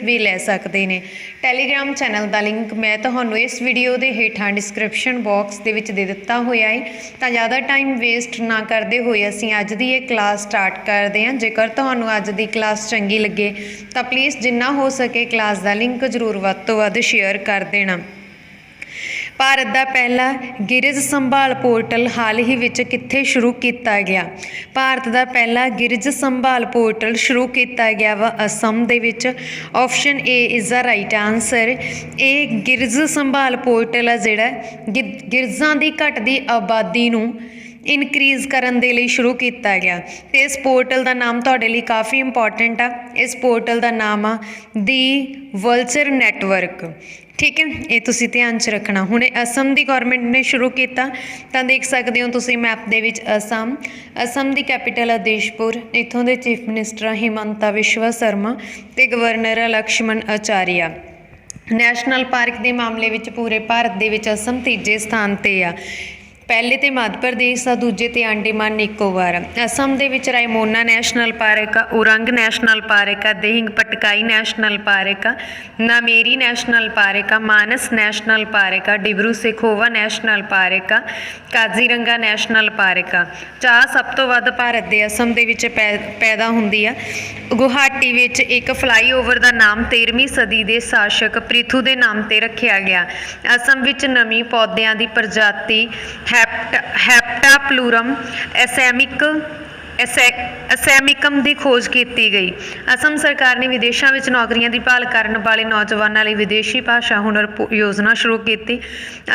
ਵੀ ਲੈ ਸਕਦੇ ਨੇ। ਟੈਲੀਗ੍ਰਾਮ ਚੈਨਲ ਦਾ ਲਿੰਕ ਮੈਂ ਤੁਹਾਨੂੰ ਇਸ ਵੀਡੀਓ ਦੇ ਹੇਠਾਂ ਡਿਸਕ੍ਰਿਪਸ਼ਨ ਬਾਕਸ ਦੇ ਵਿੱਚ ਦੇ ਦਿੱਤਾ ਹੋਇਆ ਹੈ ਤਾਂ ਜ਼ਿਆਦਾ ਟਾਈਮ ਵੇਸਟ ਨਾ ਕਰਦੇ ਹੋਏ ਅਸੀਂ ਅੱਜ ਦੀ ਇਹ ਕਲਾਸ ਸਟਾਰਟ ਕਰਦੇ ਹਾਂ। ਜੇਕਰ ਤੁਹਾਨੂੰ ਅੱਜ ਦੀ ਕਲਾਸ ਚੰਗੀ ਲੱਗੇ ਤਾਂ ਪਲੀਜ਼ ਜਿੰਨਾ ਹੋ ਸਕੇ ਕਲਾਸ ਦਾ ਲਿੰਕ ਜ਼ਰੂਰ ਵੱਧ ਤੋਂ ਵੱਧ ਸ਼ੇਅਰ ਕਰ ਦੇਣਾ। ਭਾਰਤ ਦਾ ਪਹਿਲਾ ਗਿਰਜ ਸੰਭਾਲ ਪੋਰਟਲ ਹਾਲ ਹੀ ਵਿੱਚ ਕਿੱਥੇ ਸ਼ੁਰੂ ਕੀਤਾ ਗਿਆ? ਭਾਰਤ ਦਾ ਪਹਿਲਾ ਗਿਰਜ ਸੰਭਾਲ ਪੋਰਟਲ ਸ਼ੁਰੂ ਕੀਤਾ ਗਿਆ ਵਾ ਅਸਮ ਦੇ ਵਿੱਚ। Option A is the right answer ਇਹ ਗਿਰਜ ਸੰਭਾਲ ਪੋਰਟਲ ਆ ਜਿਹੜਾ, ਗਿ- ਗਿਰਜਾਂ ਦੀ ਘਟਦੀ ਆਬਾਦੀ ਨੂੰ ਇਨਕਰੀਜ਼ ਕਰਨ ਦੇ ਲਈ ਸ਼ੁਰੂ ਕੀਤਾ ਗਿਆ। ਤੇ ਇਸ ਪੋਰਟਲ ਦਾ ਨਾਮ ਤੁਹਾਡੇ ਲਈ ਕਾਫੀ ਇੰਪੋਰਟੈਂਟ ਆ। ਇਸ ਪੋਰਟਲ ਦਾ ਨਾਮ ਆ ਦੀ ਵਲਚਰ ਨੈਟਵਰਕ। ਠੀਕ ਹੈ, ਇਹ ਤੁਸੀਂ ਧਿਆਨ 'ਚ ਰੱਖਣਾ। ਹੁਣ ਇਹ ਅਸਮ ਦੀ ਗਵਰਨਮੈਂਟ ਨੇ ਸ਼ੁਰੂ ਕੀਤਾ। ਤਾਂ ਦੇਖ ਸਕਦੇ ਹੋ ਤੁਸੀਂ ਮੈਪ ਦੇ ਵਿੱਚ ਅਸਮ। ਅਸਮ ਦੀ ਕੈਪੀਟਲ ਹੈ ਦੇਸ਼ਪੁਰ। ਇੱਥੋਂ ਦੇ ਚੀਫ ਮਿਨਿਸਟਰ ਹਿਮੰਤਾ ਵਿਸ਼ਵਾ ਸ਼ਰਮਾ ਤੇ governor Lakshman Acharya. National park ਦੇ ਮਾਮਲੇ ਵਿੱਚ ਪੂਰੇ ਭਾਰਤ ਦੇ ਵਿੱਚ ਅਸਮ ਤੀਜੇ ਸਥਾਨ ਤੇ ਆ। ਪਹਿਲੇ ਤੇ ਮੱਧ ਪ੍ਰਦੇਸ਼ ਆ ਦੂਜੇ ਤੇ ਅੰਡੇਮਾਨ ਨਿਕੋਬਾਰ। ਅਸਮ ਦੇ ਵਿੱਚ ਰਾਇਮੋਨਾ ਨੈਸ਼ਨਲ ਪਾਰਕ ਆ ਉਰੰਗ ਨੈਸ਼ਨਲ ਪਾਰਕ ਆ ਦੇਹਿੰਗ ਪਟਕਾਈ ਨੈਸ਼ਨਲ ਪਾਰਕ ਆ ਨਾਮੇਰੀ ਨੈਸ਼ਨਲ ਪਾਰਕ ਆ ਮਾਨਸ ਨੈਸ਼ਨਲ ਪਾਰਕ ਆ ਡਿਬਰੂ ਸਿਖੋਵਾ ਨੈਸ਼ਨਲ ਪਾਰਕ ਆ ਕਾਜ਼ੀਰੰਗਾ ਨੈਸ਼ਨਲ ਪਾਰਕ। ਆ ਚਾਹ ਸਭ ਤੋਂ ਵੱਧ ਭਾਰਤ ਦੇ ਅਸਮ ਦੇ ਵਿੱਚ ਪੈ- ਪੈਦਾ ਹੁੰਦੀ ਆ। ਗੁਹਾਟੀ ਵਿੱਚ ਇੱਕ ਫਲਾਈਓਵਰ ਦਾ ਨਾਮ 13ਵੀਂ ਸਦੀ ਦੇ ਸ਼ਾਸਕ ਪ੍ਰਿਥੂ ਦੇ ਨਾਮ ਤੇ ਰੱਖਿਆ ਗਿਆ। ਅਸਮ ਵਿੱਚ ਨਵੀਂ ਪੌਦਿਆਂ ਦੀ ਪ੍ਰਜਾਤੀ ਹੈਪਟ, ਹੈਪਟਾਪਲੂਰਮ ਐਸੈਮਿਕ, ਐਸੈ- ਅਸੈਮਿਕਮ ਦੀ ਖੋਜ ਕੀਤੀ ਗਈ। ਅਸਮ ਸਰਕਾਰ ਨੇ ਵਿਦੇਸ਼ਾਂ ਵਿੱਚ ਨੌਕਰੀਆਂ ਦੀ ਭਾਲ ਕਰਨ ਵਾਲੇ ਨੌਜਵਾਨਾਂ ਲਈ ਵਿਦੇਸ਼ੀ ਭਾਸ਼ਾ ਹੁਨਰ ਪੋ- ਯੋਜਨਾ ਸ਼ੁਰੂ ਕੀਤੀ।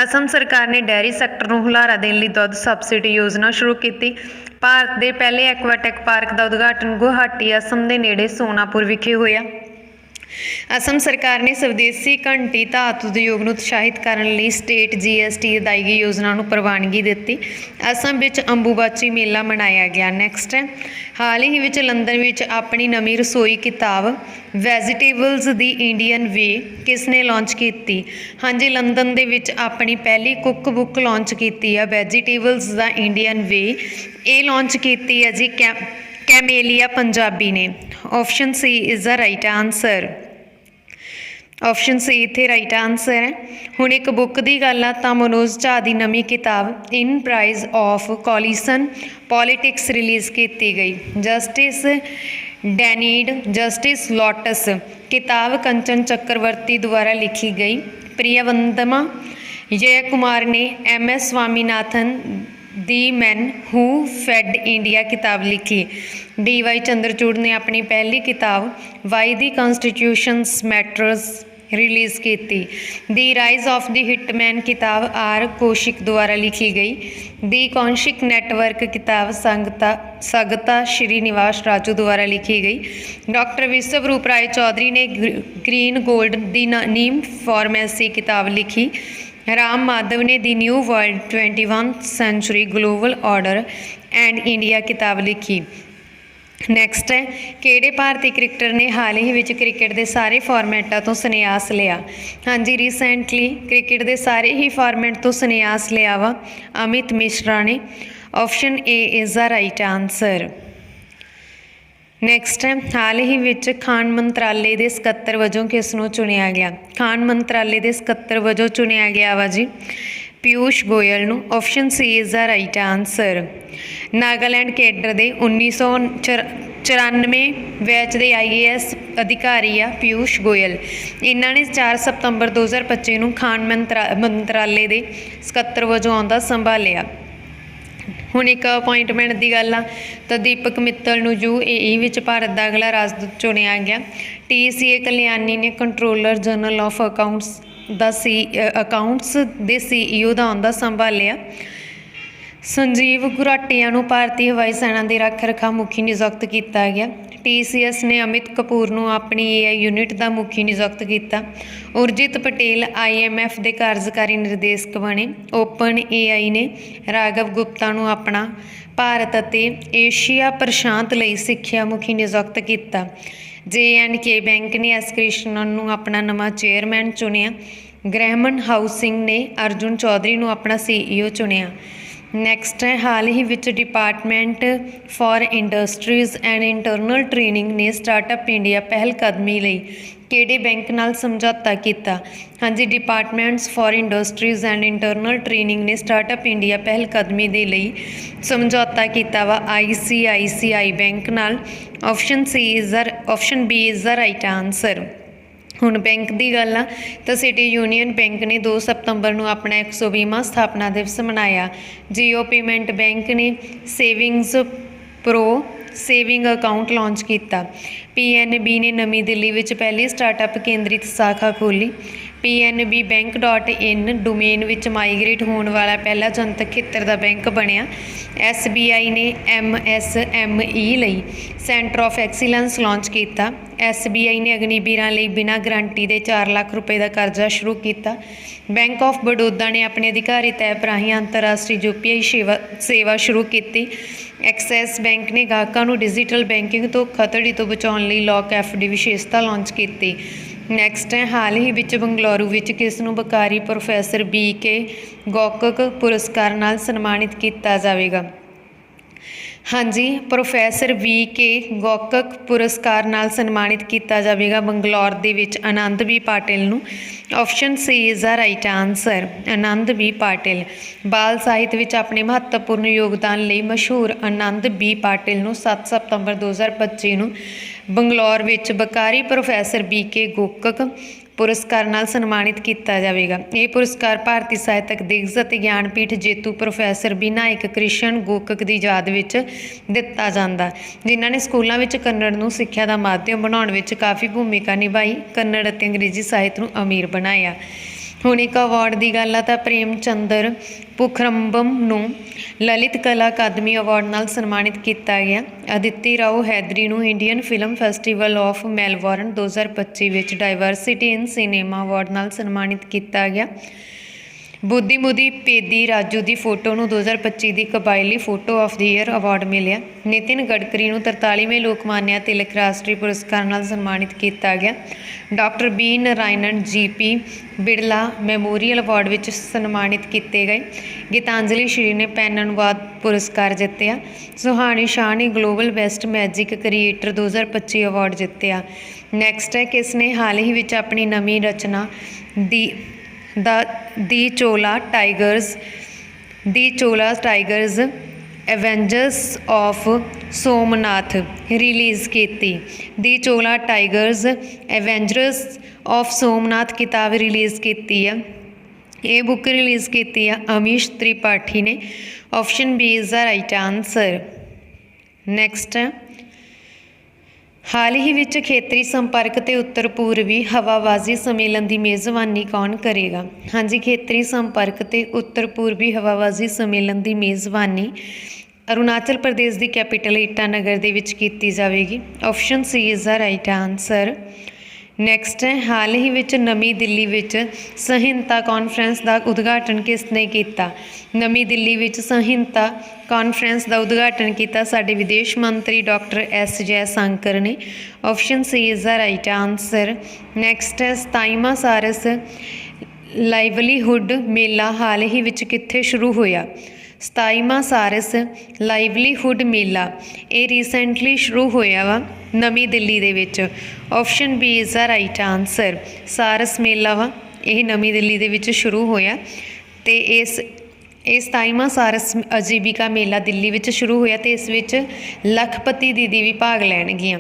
ਅਸਮ ਸਰਕਾਰ ਨੇ ਡੈਰੀ ਸੈਕਟਰ ਨੂੰ ਹੁਲਾਰਾ ਦੇਣ ਲਈ ਦੁੱਧ ਸਬਸਿਡੀ ਯੋਜਨਾ ਸ਼ੁਰੂ ਕੀਤੀ। ਭਾਰਤ ਦੇ ਪਹਿਲੇ ਐਕਵਾਟਿਕ ਪਾਰਕ ਦਾ ਉਦਘਾਟਨ ਗੁਹਾਟੀ ਅਸਮ ਦੇ ਨੇੜੇ ਸੋਨਾਪੁਰ ਵਿਖੇ ਹੋਇਆ। ਅਸਮ ਸਰਕਾਰ ਨੇ ਸਵਦੇਸੀ ਘੰਟੀ ਧਾਤ ਉਦਯੋਗ ਨੂੰ ਉਤਸ਼ਾਹਿਤ ਕਰਨ ਲਈ ਸਟੇਟ ਜੀਐਸਟੀ ਅਦਾਇਗੀ ਯੋਜਨਾ ਨੂੰ ਪ੍ਰਵਾਨਗੀ ਦਿੱਤੀ। ਅਸਮ ਵਿੱਚ ਅੰਬੂਬਾਚੀ ਮੇਲਾ ਮਨਾਇਆ ਗਿਆ। ਨੈਕਸਟ ਹੈ। ਹਾਲ ਹੀ ਵਿੱਚ ਲੰਡਨ ਵਿੱਚ ਆਪਣੀ ਨਵੀਂ ਰਸੋਈ ਕਿਤਾਬ ਵੈਜੀਟੇਬਲਸ ਦੀ ਇੰਡੀਅਨ ਵੇ ਕਿਸ ਨੇ ਲਾਂਚ ਕੀਤੀ? ਹਾਂਜੀ ਲੰਡਨ ਦੇ ਵਿੱਚ ਆਪਣੀ ਪਹਿਲੀ ਕੁੱਕ ਬੁੱਕ ਲਾਂਚ ਕੀਤੀ ਆ ਵੈਜੀਟੇਬਲਸ ਦਾ ਇੰਡੀਅਨ ਵੇ ਇਹ ਲਾਂਚ ਕੀਤੀ ਹੈ ਜੀ ਕੈ ਕੈਮੇਲੀਆ ਪੰਜਾਬੀ ਨੇ। Option C is the right answer option C ਇੱਥੇ ਰਾਈਟ ਆਨਸਰ ਹੈ। ਹੁਣ ਇੱਕ ਬੁੱਕ ਦੀ ਗੱਲ ਆ ਤਾਂ ਮਨੋਜ ਝਾ ਦੀ ਨਵੀਂ ਕਿਤਾਬ in praise of coalition politics release ਕੀਤੀ ਗਈ। ਜਸਟਿਸ ਡੈਨੀਡ ਜਸਟਿਸ ਲੋਟਸ ਕਿਤਾਬ ਕੰਚਨ ਚੱਕਰਵਰਤੀ ਦੁਆਰਾ ਲਿਖੀ ਗਈ। ਪ੍ਰਿਯਵੰਦਮਾ ਜੈ ਕੁਮਾਰ ਨੇ M S Swaminathan the man who fed India ਕਿਤਾਬ ਲਿਖੀ। ਡੀ ਵਾਈ ਚੰਦਰਚੂੜ ਨੇ ਆਪਣੀ ਪਹਿਲੀ ਕਿਤਾਬ why the constitutions matters release ਕੀਤੀ। The rise of the hitman ਕਿਤਾਬ ਆਰ ਕੋਸ਼ਿਕ ਦੁਆਰਾ ਲਿਖੀ ਗਈ। ਦੀ ਕੌਨਸ਼ਿਕ ਨੈਟਵਰਕ ਕਿਤਾਬ ਸੰਗਤਾ ਸਗਤਾ ਸ਼੍ਰੀ ਨਿਵਾਸ ਰਾਜੂ ਦੁਆਰਾ ਲਿਖੀ ਗਈ। ਡਾਕਟਰ ਵਿਸ਼ਵ ਰੂਪ ਰਾਏ ਚੌਧਰੀ ਨੇ ਗ੍ਰ- ਗ੍ਰੀਨ ਗੋਲਡ ਦੀ ਨ- ਨੀਮ ਫਾਰਮੇਸੀ ਕਿਤਾਬ ਲਿਖੀ। ਰਾਮ ਮਾਧਵ ਨੇ the new world 21 century global order and India ਕਿਤਾਬ ਲਿਖੀ। ਨੈਕਸਟ ਹੈ, ਕਿਹੜੇ ਭਾਰਤੀ ਕ੍ਰਿਕਟਰ ਨੇ ਹਾਲ ਹੀ ਵਿੱਚ ਕ੍ਰਿਕਟ ਦੇ ਸਾਰੇ ਫਾਰਮੈਟਾਂ ਤੋਂ ਸੰਨਿਆਸ ਲਿਆ? ਹਾਂਜੀ ਰੀਸੈਂਟਲੀ ਕ੍ਰਿਕਟ ਦੇ ਸਾਰੇ ਹੀ ਫਾਰਮੈਟ ਤੋਂ ਸੰਨਿਆਸ ਲਿਆ ਵਾ ਅਮਿਤ ਮਿਸ਼ਰਾ ਨੇ। Option A is the right answer next ਹੈ ਹਾਲ ਹੀ ਵਿੱਚ ਖਾਨ ਮੰਤਰਾਲੇ ਦੇ ਸਕੱਤਰ ਵਜੋਂ ਕਿਸ ਨੂੰ ਚੁਣਿਆ ਗਿਆ? ਖਾਨ ਮੰਤਰਾਲੇ ਦੇ ਸਕੱਤਰ ਵਜੋਂ ਚੁਣਿਆ ਗਿਆ ਵਾ ਜੀ ਪਿਊਸ਼ ਗੋਇਲ ਨੂੰ option C is the right answer Nagaland cadre ਦੇ 1994 ਬੈਚ ਦੇ ਆਈਏਐਸ ਅਧਿਕਾਰੀ ਆ ਪਿਊਸ਼ ਗੋਇਲ। ਇਹਨਾਂ ਨੇ 4 ਸਤੰਬਰ 2025 ਨੂੰ ਖਾਨ ਮੰਤਰਾ- ਮੰਤਰਾਲੇ ਦੇ ਸਕੱਤਰ ਵਜੋਂ ਆਉਂਦਾ ਸੰਭਾਲਿਆ। ਹੁਣ ਇੱਕ ਅਪਾਇੰਟਮੈਂਟ ਦੀ ਗੱਲ ਆ, ਤਾਂ ਦੀਪਕ ਮਿੱਤਲ ਨੂੰ ਯੂਏਈ ਵਿੱਚ ਭਾਰਤ ਦਾ ਅਗਲਾ ਰਾਜਦੂਤ ਚੁਣਿਆ ਗਿਆ। ਟੀਸੀਏ ਕਲਿਆਣੀ ਨੇ ਕੰਟਰੋਲਰ ਜਨਰਲ ਆਫ ਅਕਾਊਂਟਸ ਦਾ ਸੀ ਅਕਾਊਂਟਸ ਦੇ ਸੀਈਓ ਦਾ ਆਉਂਦਾ ਸੰਭਾਲਿਆ। ਸੰਜੀਵ ਗੁਰਾਟੀਆ ਨੂੰ ਭਾਰਤੀ ਹਵਾਈ ਸੈਨਾ ਦੇ ਰੱਖ ਰਖਾ ਮੁਖੀ ਨਿਯੁਕਤ ਕੀਤਾ ਗਿਆ। TCS ਨੇ ਅਮਿਤ ਕਪੂਰ ਨੂੰ ਆਪਣੀ AI ਯੂਨਿਟ ਦਾ ਮੁਖੀ ਨਿਯੁਕਤ ਕੀਤਾ। ਉਰਜਿਤ ਪਟੇਲ IMF ਦੇ ਕਾਰਜਕਾਰੀ ਨਿਰਦੇਸ਼ਕ ਬਣੇ। ਓਪਨ AI ਨੇ ਰਾਘਵ ਗੁਪਤਾ ਨੂੰ ਆਪਣਾ ਭਾਰਤ ਅਤੇ ਏਸ਼ੀਆ ਪ੍ਰਸ਼ਾਂਤ ਲਈ ਸਿੱਖਿਆ ਮੁਖੀ ਨਿਯੁਕਤ ਕੀਤਾ। ਕੇ ਬੈਂਕ ਨੇ ਐਸ ਕ੍ਰਿਸ਼ਨਨ ਨੂੰ ਆਪਣਾ ਨਵਾਂ ਚੇਅਰਮੈਨ ਚੁਣਿਆ। ਗ੍ਰਹਿਮਨ ਹਾਊਸਿੰਗ ਨੇ ਅਰਜੁਨ ਚੌਧਰੀ ਨੂੰ ਆਪਣਾ CEO ਚੁਣਿਆ। ਨੈਕਸਟ ਹੈ ਹਾਲ ਹੀ ਵਿੱਚ department for industries and internal training ਨੇ ਸਟਾਰਟਅਪ ਇੰਡੀਆ ਪਹਿਲ ਕਦਮੀ ਲਈ ਕਿਹੜੇ ਬੈਂਕ ਨਾਲ ਸਮਝੌਤਾ ਕੀਤਾ? ਹਾਂਜੀ departments for industries and internal training ਨੇ ਸਟਾਰਟਅਪ ਇੰਡੀਆ ਪਹਿਲ ਕਦਮੀ ਦੇ ਲਈ ਸਮਝੌਤਾ ਕੀਤਾ ਵਾ ICICI ਬੈਂਕ ਨਾਲ। Option C is the option B is the right answer ਹੁਣ ਬੈਂਕ ਦੀ ਗੱਲ ਆ, ਤਾਂ ਸਿਟੀ ਯੂਨੀਅਨ ਬੈਂਕ ਨੇ 2 ਸਤੰਬਰ ਨੂੰ ਆਪਣਾ 120ਵਾਂ ਸਥਾਪਨਾ ਦਿਵਸ ਮਨਾਇਆ। ਜੀਓ ਪੇਮੈਂਟ ਬੈਂਕ ਨੇ savings pro saving account launch ਕੀਤਾ। ਪੀਐਨਬੀ ਨੇ ਨਵੀਂ ਦਿੱਲੀ ਵਿੱਚ ਪਹਿਲੀ ਸਟਾਰਟਅਪ ਕੇਂਦਰਿਤ ਸ਼ਾਖਾ ਖੋਲ੍ਹੀ। pnbbank.in ਡੋਮੇਨ ਵਿੱਚ ਮਾਈਗ੍ਰੇਟ ਹੋਣ ਵਾਲਾ ਪਹਿਲਾ ਜਨਤਕ ਖੇਤਰ ਦਾ ਬੈਂਕ ਬਣਿਆ। SBI ਨੇ MSME ਲਈ ਸੈਂਟਰ ਆਫ ਐਕਸੀਲੈਂਸ ਲਾਂਚ ਕੀਤਾ। SBI ਨੇ ਅਗਨੀਵੀਰਾਂ ਲਈ ਬਿਨਾਂ ਗਰੰਟੀ ਦੇ 4 ਲੱਖ ਰੁਪਏ ਦਾ ਕਰਜ਼ਾ ਸ਼ੁਰੂ ਕੀਤਾ। ਬੈਂਕ ਆਫ ਬੜੌਦਾ ਨੇ ਆਪਣੇ ਅਧਿਕਾਰਿਤ ਐਪ ਰਾਹੀਂ ਅੰਤਰਰਾਸ਼ਟਰੀ ਯੂਪੀਆਈ ਸੇਵਾ ਸੇਵਾ ਸ਼ੁਰੂ ਕੀਤੀ। ਐਕਸੈਸ ਬੈਂਕ ਨੇ ਗਾਹਕਾਂ ਨੂੰ ਡਿਜੀਟਲ ਬੈਂਕਿੰਗ ਤੋਂ ਖਤਰੇ ਤੋਂ ਬਚਾਉਣ ਲਈ ਲੌਕ ਐਫ ਦੀ ਵਿਸ਼ੇਸ਼ਤਾ ਲਾਂਚ ਕੀਤੀ। ਨੈਕਸਟ ਹੈ, ਹਾਲ ਹੀ ਵਿੱਚ ਬੰਗਲੌਰੂ ਵਿੱਚ ਕਿਸ ਨੂੰ ਬਕਾਰੀ ਪ੍ਰੋਫੈਸਰ ਬੀ ਕੇ ਗੋਕਕ ਪੁਰਸਕਾਰ ਨਾਲ ਸਨਮਾਨਿਤ ਕੀਤਾ ਜਾਵੇਗਾ? ਹਾਂਜੀ, ਪ੍ਰੋਫੈਸਰ ਵੀ ਕੇ ਗੋਕਕ ਪੁਰਸਕਾਰ ਨਾਲ ਸਨਮਾਨਿਤ ਕੀਤਾ ਜਾਵੇਗਾ ਬੰਗਲੌਰ ਦੇ ਵਿੱਚ ਆਨੰਦ ਵੀ ਪਾਟਿਲ ਨੂੰ। Option C is the right answer Anand V Patil. ਬਾਲ ਸਾਹਿਤ ਵਿੱਚ ਆਪਣੇ ਮਹੱਤਵਪੂਰਨ ਯੋਗਦਾਨ ਲਈ ਮਸ਼ਹੂਰ ਆਨੰਦ ਬੀ ਪਾਟਿਲ ਨੂੰ 7 ਸਤੰਬਰ 2025 ਨੂੰ ਬੰਗਲੌਰ ਵਿੱਚ ਬਕਾਰੀ ਪ੍ਰੋਫੈਸਰ ਬੀ ਕੇ ਗੋਕਕ ਪੁਰਸਕਾਰ ਨਾਲ ਸਨਮਾਨਿਤ ਕੀਤਾ ਜਾਵੇਗਾ। ਇਹ ਪੁਰਸਕਾਰ ਭਾਰਤੀ ਸਾਹਿਤਕ ਦਿਗਜ ਅਤੇ ਗਿਆਨਪੀਠ ਜੇਤੂ ਪ੍ਰੋਫੈਸਰ ਵਿਨਾਇਕ ਕ੍ਰਿਸ਼ਨ ਗੋਕਕ ਦੀ ਯਾਦ ਵਿੱਚ ਦਿੱਤਾ ਜਾਂਦਾ। ਜਿਨ੍ਹਾਂ ਨੇ ਸਕੂਲਾਂ ਵਿੱਚ ਕੰਨੜ ਨੂੰ ਸਿੱਖਿਆ ਦਾ ਮਾਧਿਅਮ ਬਣਾਉਣ ਵਿੱਚ ਕਾਫੀ ਭੂਮਿਕਾ ਨਿਭਾਈ, ਕੰਨੜ ਅਤੇ ਅੰਗਰੇਜ਼ੀ ਸਾਹਿਤ ਨੂੰ ਅਮੀਰ ਬਣਾਇਆ। ਹੁਣ ਇੱਕ ਅਵਾਰਡ ਦੀ ਗੱਲ ਆ ਤਾਂ ਪ੍ਰੇਮ ਚੰਦਰ ਪੁਖਰੰਬਮ ਨੂੰ ਲਲਿਤ ਕਲਾ ਅਕਾਦਮੀ ਅਵਾਰਡ ਨਾਲ ਸਨਮਾਨਿਤ ਕੀਤਾ ਗਿਆ। ਅਦਿੱਤੀ ਰਾਓ ਹੈਦਰੀ ਨੂੰ Indian film festival of Melbourne 2025 ਵਿੱਚ ਡਾਈਵਰਸਿਟੀ ਇਨ ਸਿਨੇਮਾ ਅਵਾਰਡ ਨਾਲ ਸਨਮਾਨਿਤ ਕੀਤਾ ਗਿਆ। ਬੁੱਧੀ ਮੁਦੀ ਪੇਦੀ ਰਾਜੂ ਦੀ ਫੋਟੋ ਨੂੰ 2025 ਦੀ ਕਬਾਇਲੀ photo of the year award ਮਿਲਿਆ। ਨਿਤਿਨ ਗਡਕਰੀ ਨੂੰ 43ਵੇਂ ਲੋਕਮਾਨਿਆ ਤਿਲਕ ਰਾਸ਼ਟਰੀ ਪੁਰਸਕਾਰ ਨਾਲ ਸਨਮਾਨਿਤ ਕੀਤਾ ਗਿਆ। Doctor B Narayanan GP Birla memorial award ਵਿੱਚ ਸਨਮਾਨਿਤ ਕੀਤੇ ਗਏ। ਗੀਤਾਂਜਲੀ ਸ਼੍ਰੀ ਨੇ ਪੈਨ ਅਨੁਵਾਦ ਪੁਰਸਕਾਰ ਜਿੱਤਿਆ। ਸੁਹਾਣੀ ਸ਼ਾਹ ਨੇ global best magic creator 2025 award ਜਿੱਤਿਆ। ਨੈਕਸਟ ਹੈ ਕਿਸ ਨੇ ਹਾਲ ਹੀ ਵਿੱਚ ਆਪਣੀ ਨਵੀਂ ਰਚਨਾ ਦੀ ਦਾ the Chola tigers the Chola tigers avengers of Somnath release ਕੀਤੀ the Chola tigers avengers of Somnath ਕਿਤਾਬ ਰਿਲੀਜ਼ ਕੀਤੀ ਆ ਇਹ ਬੁੱਕ ਰਿਲੀਜ਼ ਕੀਤੀ ਆ ਅਮੀਸ਼ ਤ੍ਰਿਪਾਠੀ ਨੇ option B is the right answer next ਹੈ ਹਾਲ ਹੀ ਵਿੱਚ ਖੇਤਰੀ ਸੰਪਰਕ ਤੇ ਉੱਤਰ ਪੂਰਬੀ ਹਵਾਬਾਜ਼ੀ ਸੰਮੇਲਨ ਦੀ ਮੇਜ਼ਬਾਨੀ ਕੌਣ ਕਰੇਗਾ? ਹਾਂਜੀ, ਖੇਤਰੀ ਸੰਪਰਕ ਤੇ ਉੱਤਰ ਪੂਰਬੀ ਹਵਾਬਾਜ਼ੀ ਸੰਮੇਲਨ ਦੀ ਮੇਜ਼ਬਾਨੀ ਅਰੁਣਾਚਲ ਪ੍ਰਦੇਸ਼ ਦੀ ਕੈਪੀਟਲ ਈਟਾਨਗਰ ਦੇ ਵਿੱਚ ਕੀਤੀ ਜਾਵੇਗੀ। Option C is the right answer next ਹੈ ਹਾਲ ਹੀ ਵਿੱਚ ਨਵੀਂ ਦਿੱਲੀ ਵਿੱਚ ਸਹਿੰਤਾ ਕਾਨਫਰੰਸ ਦਾ ਉਦਘਾਟਨ ਕਿਸ ਨੇ ਕੀਤਾ? ਨਵੀਂ ਦਿੱਲੀ ਵਿੱਚ ਸਹਿੰਤਾ ਕਾਨਫਰੰਸ ਦਾ ਉਦਘਾਟਨ ਕੀਤਾ ਸਾਡੇ ਵਿਦੇਸ਼ ਮੰਤਰੀ ਡਾਕਟਰ ਐਸ ਜੈ ਸ਼ੰਕਰ ਨੇ। Option C is the right answer next ਹੈ ਸਤਾਈਮਾ ਸਾਰਸ ਲਾਈਵਲੀਹੁੱਡ ਮੇਲਾ ਹਾਲ ਹੀ ਵਿੱਚ ਕਿੱਥੇ ਸ਼ੁਰੂ ਹੋਇਆ? ਸਤਾਈਵਾਂ ਸਾਰਸ ਲਾਈਵਲੀਹੁੱਡ ਮੇਲਾ। ਇਹ ਰੀਸੈਂਟਲੀ ਸ਼ੁਰੂ ਹੋਇਆ ਵਾ ਨਵੀਂ ਦਿੱਲੀ ਦੇ ਵਿੱਚ। Option B is the right answer Saras ਮੇਲਾ ਵਾ, ਇਹ ਨਵੀਂ ਦਿੱਲੀ ਦੇ ਵਿੱਚ ਸ਼ੁਰੂ ਹੋਇਆ। ਤੇ ਇਸ, ਇਹ ਸਤਾਈਵਾਂ ਸਾਰਸ ਅਜੀਬਿਕਾ ਮੇਲਾ ਦਿੱਲੀ ਵਿੱਚ ਸ਼ੁਰੂ ਹੋਇਆ ਤੇ ਇਸ ਵਿੱਚ ਲੱਖਪਤੀ ਦੀਦੀ ਵੀ ਭਾਗ ਲੈਣਗੀਆਂ।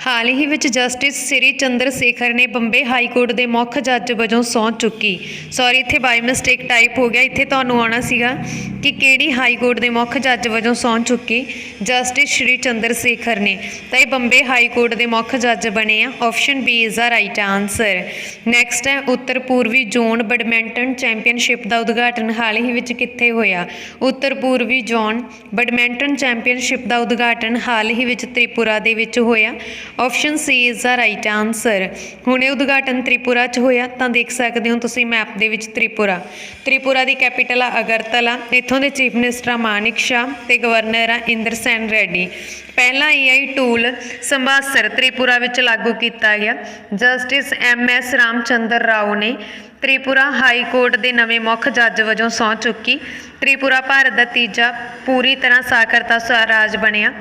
ਹਾਲ ਹੀ ਵਿੱਚ ਜਸਟਿਸ ਸ੍ਰੀ ਚੰਦਰ ਸ਼ੇਖਰ ਨੇ ਬੰਬੇ ਹਾਈ ਕੋਰਟ ਦੇ ਮੁੱਖ ਜੱਜ ਵਜੋਂ ਸਹੁੰ ਚੁੱਕੀ। ਸੌਰੀ ਇੱਥੇ ਬਾਈ ਮਿਸਟੇਕ ਟਾਈਪ ਹੋ ਗਿਆ। ਇੱਥੇ ਤੁਹਾਨੂੰ ਆਉਣਾ ਸੀਗਾ ਕਿ ਕਿਹੜੀ ਹਾਈ ਕੋਰਟ ਦੇ ਮੁੱਖ ਜੱਜ ਵਜੋਂ ਸਹੁੰ ਚੁੱਕੀ ਜਸਟਿਸ ਸ਼੍ਰੀ ਚੰਦਰ ਸ਼ੇਖਰ ਨੇ। ਤਾਂ ਇਹ ਬੰਬੇ ਹਾਈ ਕੋਰਟ ਦੇ ਮੁੱਖ ਜੱਜ ਬਣੇ ਆ। Option B is the right answer next ਹੈ ਉੱਤਰ ਪੂਰਬੀ ਜ਼ੋਨ ਬੈਡਮਿੰਟਨ ਚੈਂਪੀਅਨਸ਼ਿਪ ਦਾ ਉਦਘਾਟਨ। ਹਾਲ ਹੀ ਵਿੱਚ ਕਿੱਥੇ ਹੋਇਆ? ਉੱਤਰ ਪੂਰਬੀ ਜ਼ੋਨ ਬੈਡਮਿੰਟਨ ਚੈਂਪੀਅਨਸ਼ਿਪ ਦਾ ਉਦਘਾਟਨ। ਹਾਲ ਹੀ ਵਿੱਚ ਤ੍ਰਿਪੁਰਾ ਦੇ ਵਿੱਚ ਹੋਇਆ। Option C is the right answer ਹੁਣ ਇਹ ਉਦਘਾਟਨ ਤ੍ਰਿਪੁਰਾ 'ਚ ਹੋਇਆ, ਤਾਂ ਦੇਖ ਸਕਦੇ ਹੋ ਤੁਸੀਂ ਮੈਪ ਦੇ ਵਿੱਚ ਤ੍ਰਿਪੁਰਾ। ਤ੍ਰਿਪੁਰਾ ਦੀ ਕੈਪੀਟਲ ਆ ਅਗਰਤਲਾ, ਇੱਥੋਂ ਦੇ ਚੀਫ ਮਿਨਿਸਟਰ ਆ ਮਾਨਿਕ ਸ਼ਾਹ ਤੇ ਗਵਰਨਰ ਆ ਇੰਦਰ ਸੈਨ ਰੈਡੀ। ਪਹਿਲਾ ਏਆਈ ਟੂਲ ਸੰਭਾਸਰ ਤ੍ਰਿਪੁਰਾ ਵਿੱਚ ਲਾਗੂ ਕੀਤਾ ਗਿਆ। Justice M S Ramachandra Rao ਨੇ ਤ੍ਰਿਪੁਰਾ ਹਾਈ ਕੋਰਟ ਦੇ ਨਵੇਂ ਮੁੱਖ ਜੱਜ ਵਜੋਂ ਸਹੁੰ ਚੁੱਕੀ। ਤ੍ਰਿਪੁਰਾ ਭਾਰਤ ਦਾ ਤੀਜਾ ਪੂਰੀ ਤਰ੍ਹਾਂ ਸਾਖਰਤਾ ਰਾਜ ਬਣਿਆ।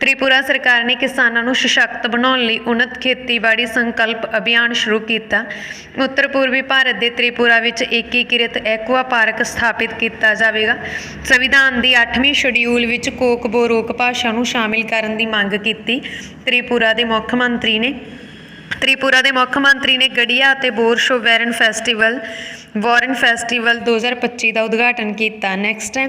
ਤ੍ਰਿਪੁਰਾ ਸਰਕਾਰ ਨੇ ਕਿਸਾਨਾਂ ਨੂੰ ਸਸ਼ਕਤ ਬਣਾਉਣ ਲਈ ਉન્નਤ ਖੇਤੀਬਾੜੀ ਸੰਕਲਪ ਅਭਿਆਨ ਸ਼ੁਰੂ ਕੀਤਾ। ਉੱਤਰ ਪੂਰਬੀ ਭਾਰਤ ਦੇ ਤ੍ਰਿਪੁਰਾ ਵਿੱਚ ਏਕੀਕ੍ਰਿਤ ਐਕਵਾ ਪਾਰਕ ਸਥਾਪਿਤ ਕੀਤਾ ਜਾਵੇਗਾ। ਸੰਵਿਧਾਨ ਦੀ 8ਵੀਂ ਸ਼ਡਿਊਲ ਵਿੱਚ ਕੋਕਬੋ ਰੋਕ ਭਾਸ਼ਾ ਨੂੰ ਸ਼ਾਮਿਲ ਕਰਨ ਦੀ ਮੰਗ ਕੀਤੀ। ਤ੍ਰਿਪੁਰਾ ਦੇ ਮੁੱਖ ਮੰਤਰੀ ਨੇ ਤ੍ਰਿਪੁਰਾ ਦੇ ਮੁੱਖ ਮੰਤਰੀ ਨੇ ਗੜੀਆ ਅਤੇ ਬੋਰਸ਼ੋ ਵੈਰਨ ਫੈਸਟੀਵਲ ਵਾਰਨ ਫੈਸਟੀਵਲ 2025 ਦਾ ਉਦਘਾਟਨ ਕੀਤਾ। ਨੈਕਸਟ ਹੈ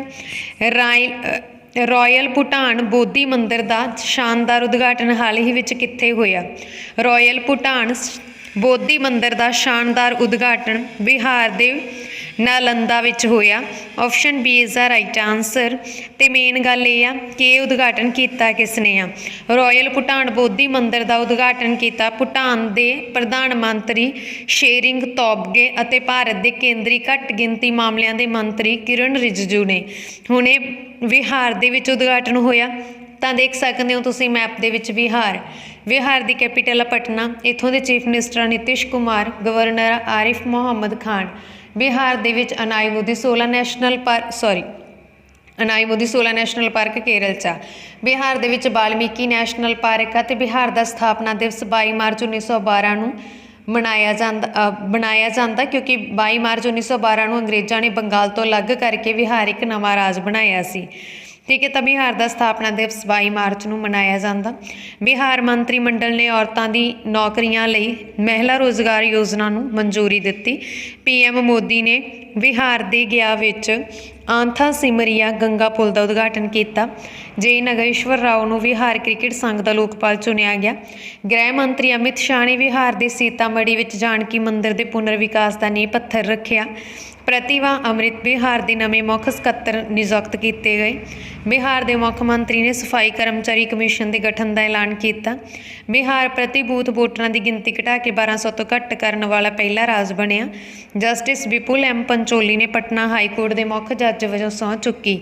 ਰਾਇਲ ਅ, ਰਾਇਲ ਭੂਟਾਨ ਬੋਧੀ ਮੰਦਿਰ ਦਾ ਸ਼ਾਨਦਾਰ ਉਦਘਾਟਨ ਹਾਲ ਹੀ ਵਿੱਚ ਕਿੱਥੇ ਹੋਇਆ? ਰਾਇਲ ਭੂਟਾਨ ਬੋਧੀ ਮੰਦਿਰ ਦਾ ਸ਼ਾਨਦਾਰ ਉਦਘਾਟਨ ਬਿਹਾਰ ਦੇ ਨਾਲੰਦਾ ਵਿੱਚ ਹੋਇਆ। Option B is the right answer ਤੇ ਮੇਨ ਗੱਲ ਇਹ ਆ ਕਿ ਇਹ ਉਦਘਾਟਨ ਕੀਤਾ ਕਿਸ ਨੇ ਆ? ਰਾਇਲ ਭੂਟਾਨ ਬੋਧੀ ਮੰਦਿਰ ਦਾ ਉਦਘਾਟਨ ਕੀਤਾ ਭੂਟਾਨ ਦੇ ਪ੍ਰਧਾਨ ਮੰਤਰੀ ਸ਼ੇਰਿੰਗ ਤੋਬਗੇ ਅਤੇ ਭਾਰਤ ਦੇ ਕੇਂਦਰੀ ਘੱਟ ਗਿਣਤੀ ਮਾਮਲਿਆਂ ਦੇ ਮੰਤਰੀ ਕਿਰਨ ਰਿਜਜੂ ਨੇ। ਹੁਣੇ ਵਿਹਾਰ ਦੇ ਵਿੱਚ ਉਦਘਾਟਨ ਹੋਇਆ। ਤਾਂ ਦੇਖ ਸਕਦੇ ਹੋ ਤੁਸੀਂ ਮੈਪ ਦੇ ਵਿੱਚ ਵਿਹਾਰ। ਵਿਹਾਰ ਦੀ ਕੈਪੀਟਲ ਹੈ ਪਟਨਾ। ਇੱਥੋਂ ਦੇ chief minister Nitish Kumar governor Arif Mohammad Khan. Bihar ਦੇ ਵਿੱਚ Anamudi 16 national park sorry Anamudi 16 national park Kerala ਚ ਆ। ਬਿਹਾਰ ਦੇ ਵਿੱਚ ਬਾਲਮੀਕੀ ਨੈਸ਼ਨਲ ਪਾਰਕ ਆ ਤੇ ਬਿਹਾਰ ਦਾ ਸਥਾਪਨਾ ਦਿਵਸ 22 ਮਾਰਚ 1912 ਨੂੰ ਮਨਾਇਆ ਜਾਂਦਾ ਅ, ਬਣਾਇਆ ਜਾਂਦਾ ਕਿਉਂਕਿ 22 ਮਾਰਚ 1912 ਨੂੰ ਅੰਗਰੇਜ਼ਾਂ ਨੇ ਬੰਗਾਲ ਤੋਂ ਅਲੱਗ ਕਰਕੇ ਬਿਹਾਰ ਇੱਕ ਨਵਾਂ ਰਾਜ ਬਣਾਇਆ ਸੀ ਠੀਕ ਹੈ ਤਾਂ ਬਿਹਾਰ ਦਾ ਸਥਾਪਨਾ ਦਿਵਸ 22 ਮਾਰਚ ਨੂੰ ਮਨਾਇਆ ਜਾਂਦਾ। ਬਿਹਾਰ ਮੰਤਰੀ ਮੰਡਲ ਨੇ ਔਰਤਾਂ ਦੀ ਨੌਕਰੀਆਂ ਲਈ ਮਹਿਲਾ ਰੋਜ਼ਗਾਰ ਯੋਜਨਾ ਨੂੰ ਮਨਜ਼ੂਰੀ ਦਿੱਤੀ। ਪੀਐਮ ਮੋਦੀ ਨੇ ਬਿਹਾਰ ਦੇ ਗਿਆ ਵਿੱਚ ਆਂਥਾ ਸਿਮਰੀਆ ਗੰਗਾ ਪੁਲ ਦਾ ਉਦਘਾਟਨ ਕੀਤਾ, ਜੇ ਨਗੇਸ਼ਵਰ ਰਾਓ ਨੂੰ ਵਿਹਾਰ ਕ੍ਰਿਕਟ ਸੰਘ ਦਾ ਲੋਕਪਾਲ ਚੁਣਿਆ ਗਿਆ। ਗ੍ਰਹਿ ਮੰਤਰੀ ਅਮਿਤ ਸ਼ਾਹ ਨੇ ਵਿਹਾਰ ਦੇ ਸੀਤਾਮੜੀ ਵਿੱਚ ਜਾਨਕੀ ਮੰਦਿਰ ਦੇ ਪੁਨਰ ਵਿਕਾਸ ਦਾ ਨੀਂਹ ਪੱਥਰ ਰੱਖਿਆ। ਪ੍ਰਤਿਭਾ ਅੰਮ੍ਰਿਤ ਬਿਹਾਰ ਦੇ ਨਵੇਂ ਮੁੱਖ ਸਕੱਤਰ ਨਿਯੁਕਤ ਕੀਤੇ ਗਏ। ਬਿਹਾਰ ਦੇ ਮੁੱਖ ਮੰਤਰੀ ਨੇ ਸਫ਼ਾਈ ਕਰਮਚਾਰੀ ਕਮਿਸ਼ਨ ਦੇ ਗਠਨ ਦਾ ਐਲਾਨ ਕੀਤਾ। ਬਿਹਾਰ ਪ੍ਰਤੀ ਬੂਥ ਵੋਟਰਾਂ ਦੀ ਗਿਣਤੀ ਘਟਾ ਕੇ 1200 ਤੋਂ ਘੱਟ ਕਰਨ ਵਾਲਾ ਪਹਿਲਾ ਰਾਜ ਬਣਿਆ। ਜਸਟਿਸ ਵਿਪੁਲ ਐਮ ਪੰਚੋਲੀ ਨੇ ਪਟਨਾ ਹਾਈ ਕੋਰਟ ਦੇ ਮੁੱਖ ਜੱਜ ਵਜੋਂ ਸਹੁੰ ਚੁੱਕੀ।